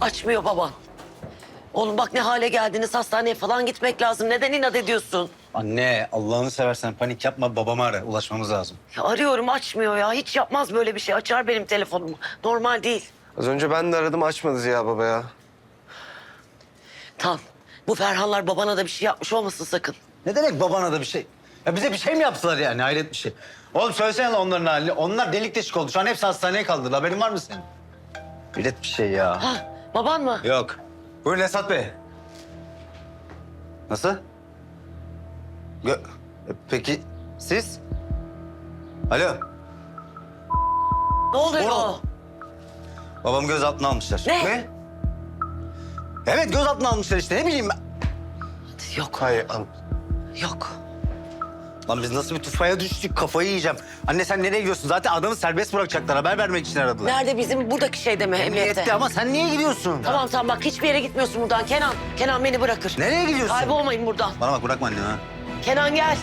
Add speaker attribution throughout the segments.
Speaker 1: Açmıyor baban. Oğlum bak ne hale geldiniz hastaneye falan gitmek lazım. Neden inat ediyorsun?
Speaker 2: Anne Allah'ını seversen panik yapma babamı ara ulaşmamız lazım.
Speaker 1: Ya arıyorum açmıyor ya. Hiç yapmaz böyle bir şey. Açar benim telefonumu. Normal değil.
Speaker 3: Az önce ben de aradım açmadı Ziya baba ya.
Speaker 1: Tamam. Bu Ferhanlar babana da bir şey yapmış olmasın sakın.
Speaker 2: Ne demek babana da bir şey? Ya bize bir şey mi yaptılar yani hayret bir şey. Oğlum söylesene lan onların halini. Onlar delik deşik oldu. Şu an hepsi hastaneye kaldırdı. Haberin var mı senin? Hayret bir şey ya.
Speaker 1: Ha baban mı?
Speaker 2: Yok. Buyurun Esat Bey. Nasıl? Gö E, Peki siz? Alo.
Speaker 1: Ne oluyor?
Speaker 2: Oğlum. Babam gözaltına almışlar.
Speaker 1: Ne?
Speaker 2: Evet gözaltına almışlar işte ne bileyim ben.
Speaker 1: Yok.
Speaker 3: Hayır an.
Speaker 1: Yok.
Speaker 2: Lan biz nasıl bir tufaya düştük kafayı yiyeceğim. Anne sen nereye gidiyorsun? Zaten adamı serbest bırakacaklar haber vermek için aradılar.
Speaker 1: Nerede bizim buradaki şeyde mi emniyette?
Speaker 2: Emniyette ama sen niye gidiyorsun?
Speaker 1: Tamam tamam bak hiçbir yere gitmiyorsun buradan Kenan. Kenan beni bırakır.
Speaker 2: Nereye gidiyorsun?
Speaker 1: Kaybolmayın buradan.
Speaker 2: Bana bak bırakma annemi ha.
Speaker 1: Kenan gel.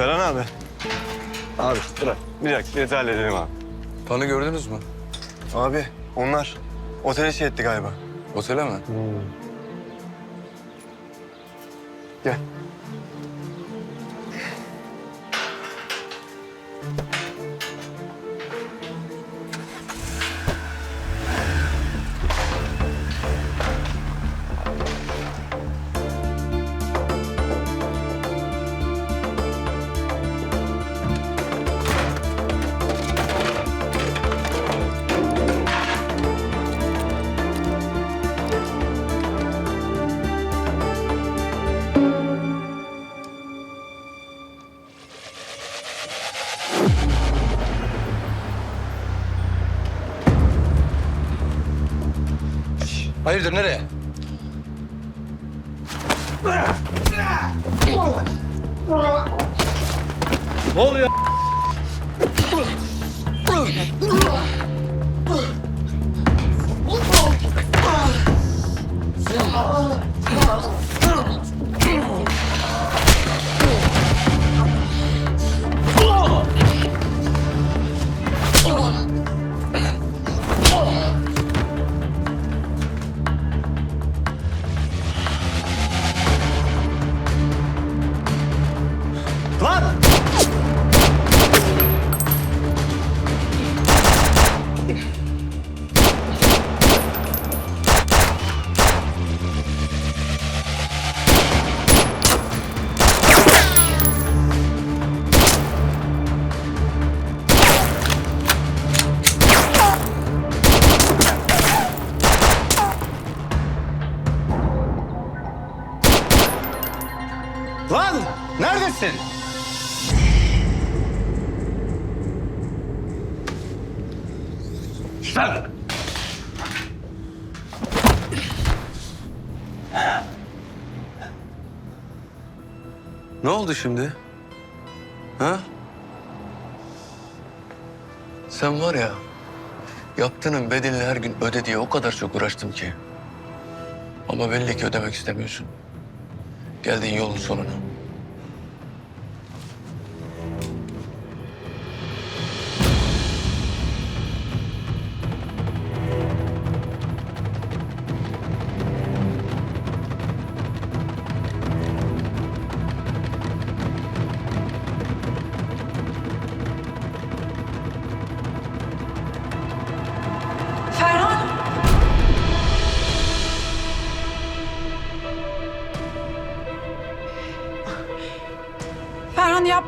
Speaker 3: Ferhan abi.
Speaker 2: Abi bırak.
Speaker 3: Bir dakika bileti halledelim abi.
Speaker 4: Tanı gördünüz mü?
Speaker 3: Abi onlar otele şey etti galiba.
Speaker 4: Otele mi?
Speaker 3: Gel.
Speaker 4: Hayırdır nereye? Ne oluyor?
Speaker 2: Lan! Neredesin?
Speaker 4: Ne oldu şimdi? Ha? Sen var ya, yaptığının bedelini her gün öde diye o kadar çok uğraştım ki. Ama belli ki ödemek istemiyorsun. Geldin yolun sonuna.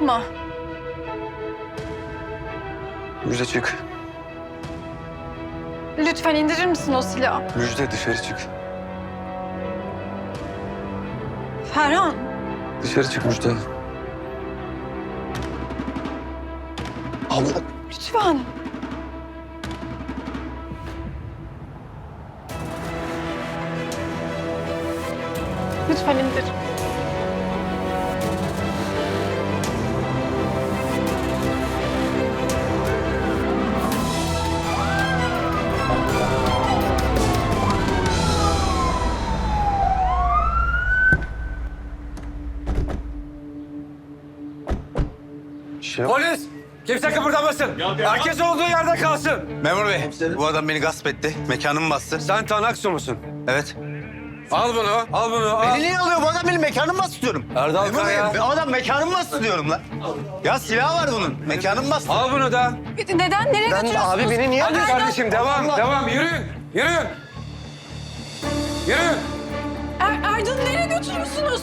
Speaker 5: Yapma.
Speaker 4: Müjde çık.
Speaker 5: Lütfen indirir misin o silahı?
Speaker 4: Müjde dışarı çık.
Speaker 5: Ferhan!
Speaker 4: Dışarı çık Müjde. Allah.
Speaker 5: Lütfen. Lütfen indir.
Speaker 3: Şey
Speaker 6: Polis! Kimse kıpırdamasın. Herkes olduğu yerde kalsın.
Speaker 2: Memur bey, bu adam beni gasp etti. Mekanımı bastı.
Speaker 6: Sen Tanaksu musun?
Speaker 2: Evet.
Speaker 6: Al bunu, al bunu, al.
Speaker 2: Beni niye alıyor? Bu adam benim mekanımı bastı diyorum.
Speaker 6: Erdal
Speaker 2: Memur bey,
Speaker 6: Kaya.
Speaker 2: bu adam mekanımı bastı diyorum lan. Ya silah var bunun. Mekanımı bastı.
Speaker 6: Al bunu da.
Speaker 5: Neden? Nereye götürüyorsunuz?
Speaker 3: abi beni niye
Speaker 6: Hadi kardeşim devam, devam. Yürüyün, yürüyün. Yürüyün.
Speaker 5: Er, Erdal'ı nereye götürüyorsunuz?